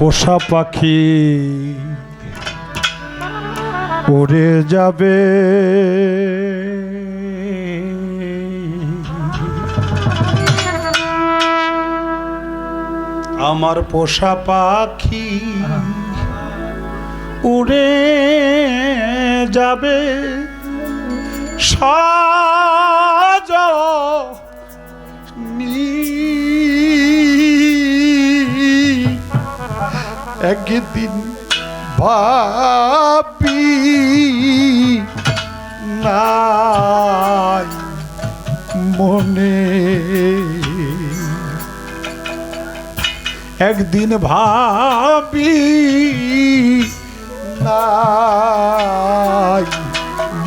পোষা পাখি। উড়ে যাবে। আমার পোষা পাখি উড়ে যাবে। সাজ একদিন ভাবি নাই মনে। একদিন ভাবি নাই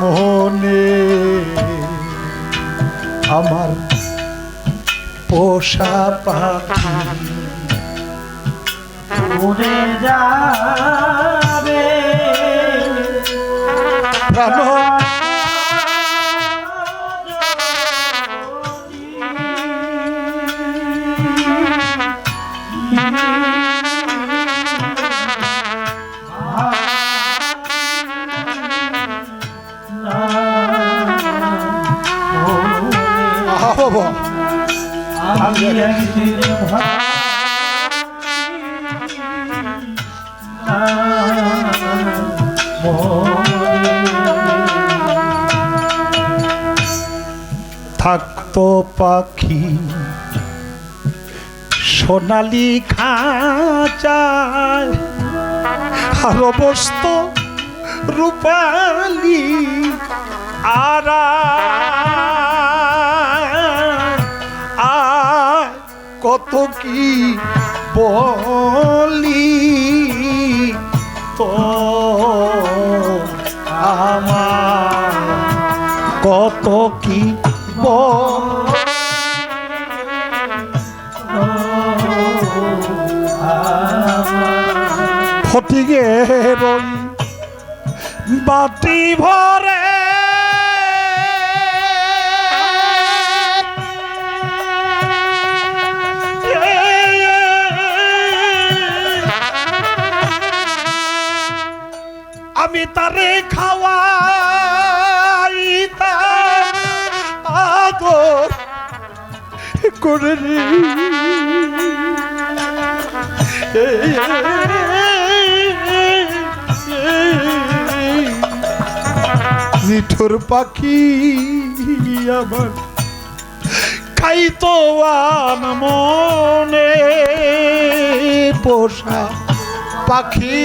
মনে। আমার পোষা পাখি উড়ে যাবে। প্রাণ থাকতো পাখি। সোনালি খাঁচায় আর বসত রূপালি আর কত কি বলি রই বাটি ভরে। আমি তারে খাওয়াইতাম আদর করে নিঠুর পাখি আমার। খাইতো মনে পোষা পাখি।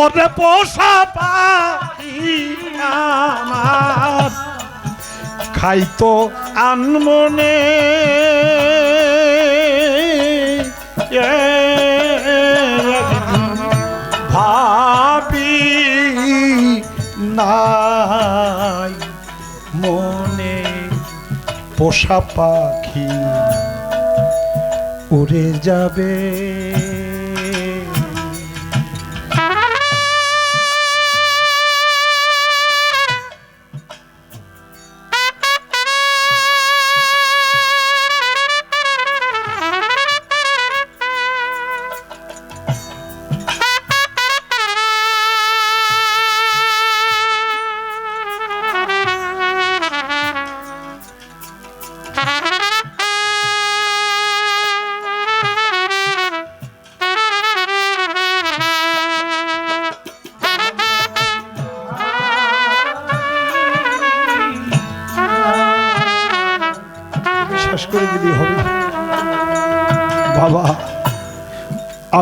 ওরে পোষা পাখি আমার। খাইতো আনমনে ভাবি নাই মনে পোষা পাখি উড়ে যাবে।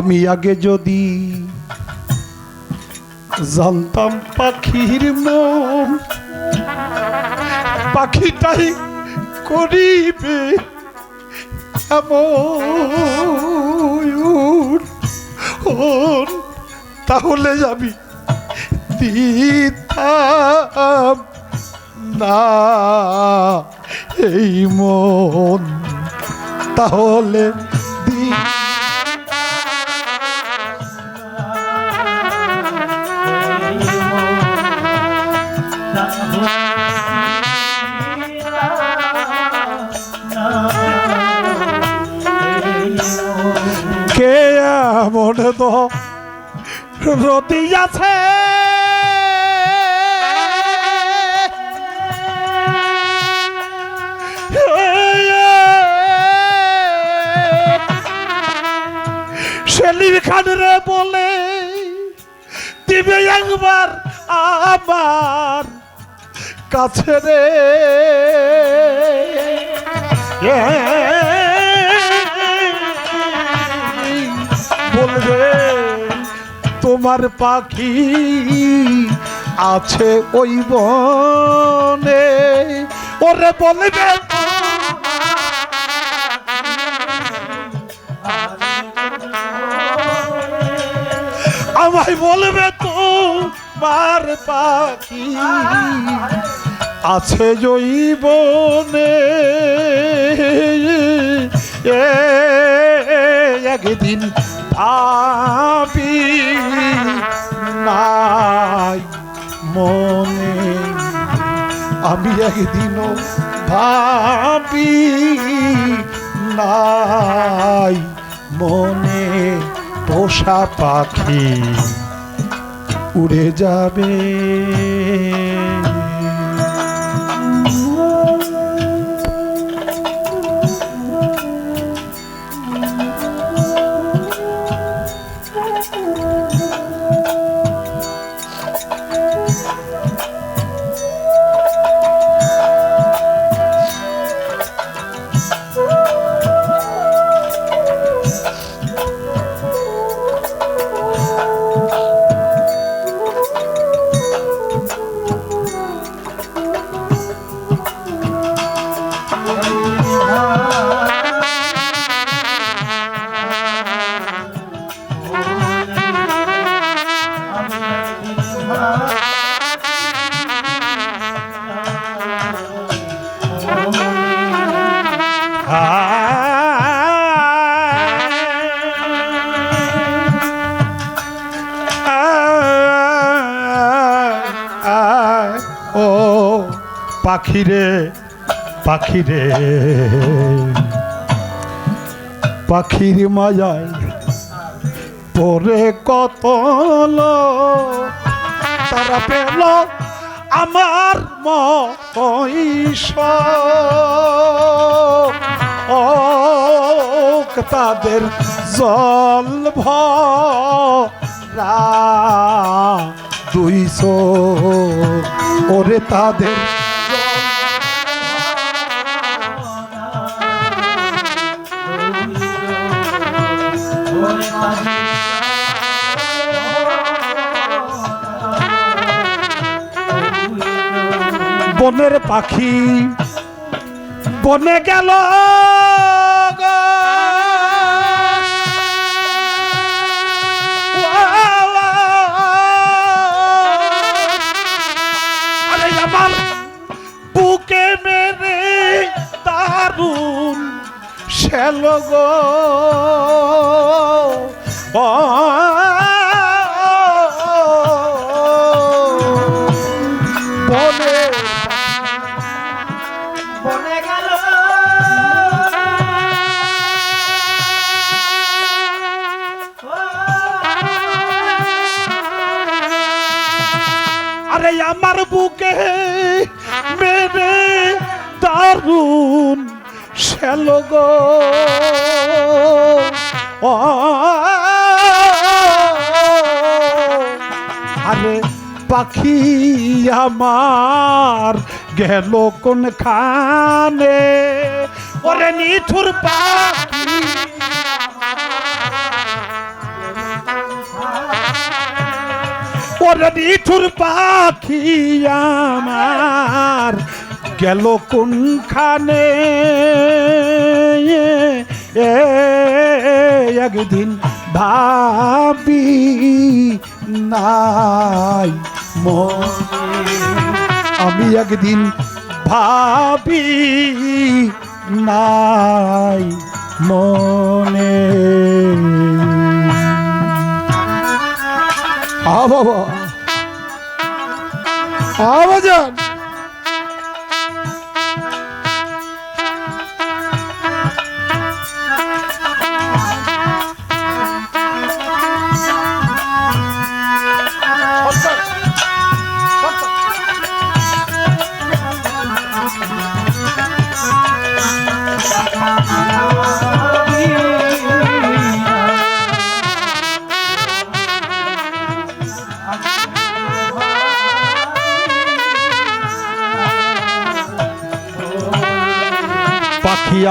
আমি আগে যদি জানতাম পাখির মন, পাখিটাই করিবে তাহলে যাবি দিতাম না এই মন। তাহলে আছে। সেলিম খান রে বলে দিবে একবার আমার কাছে রে। বলবে? তোমার পাখি আছে ওই বনে। ওরে বলবে আমায় বলবে তো মার পাখি আছে জৈবনে এ একদিন ভাবি আমি একদিনও ভাবি নাই মনে পোষা পাখি উড়ে যাবে। পাখিরে পাখিরে। পাখির মায়ায় পরে কত তারা পেল আমার মহিষ তাদের জল ভরা দুইশো। ওরে তাদের বনের পাখি। বনে গেল আমার বুকে মেরে দারুণ শেল দারুণ শ্যালগ আরে পাখি আমার গেল কোন খানে ওরে নিঠুর পাখি ওরে নিঠুর পাখি আমার গেল কোনখানে? একদিন ভাবি নাই আমি একদিন ভাবি নাই মনে। আ বাবা। পাখি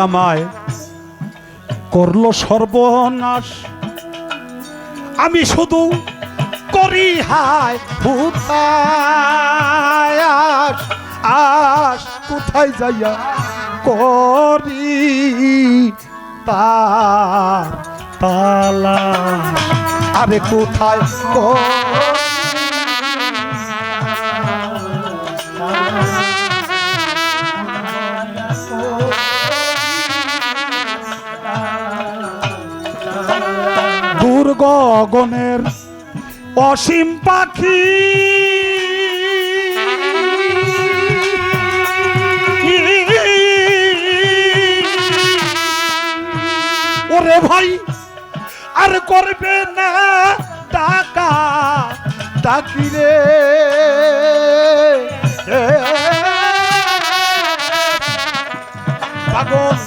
আমায় করল সর্বনাশ। আমি শুধু করি হায় আস আস, কোথায় যাইয়া করি তার তালা আরে কোথায় করি গগনের অসীম পাখি। ওরে ভাই আর করবে না টাকা ডাকি রে পাগল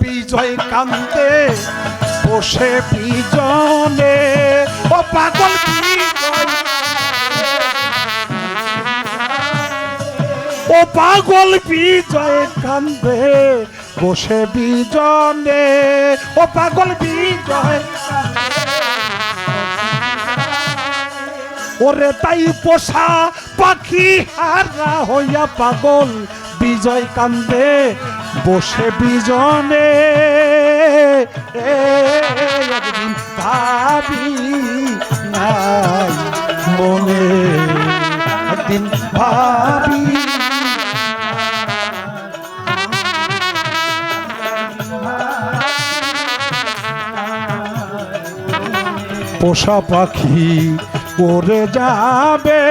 বিজয় কান্তে বসে পিজনে। ও পাগল ও পাগল বিজয় কান্দে, বসে বিজনে ও পাগল বিজয় ওরে তাই পোষা পাখি হারা হইয়া পাগল, বিজয় কান্দে, বসে বিজনে ভাবি মনে। একদিন ভাবি পোষা পাখি ওরে যাবে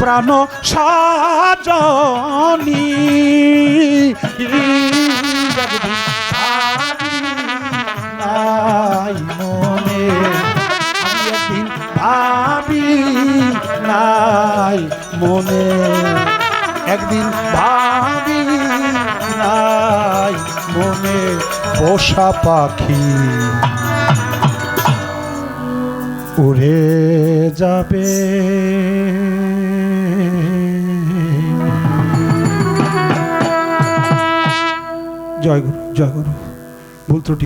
প্রাণ সাজনি। নাই মনে। একদিন ভাবি নাই মনে পোষা পাখি। উড়ে যাবে। জয় গুরু জয় গুরু ভুল ত্রুটি।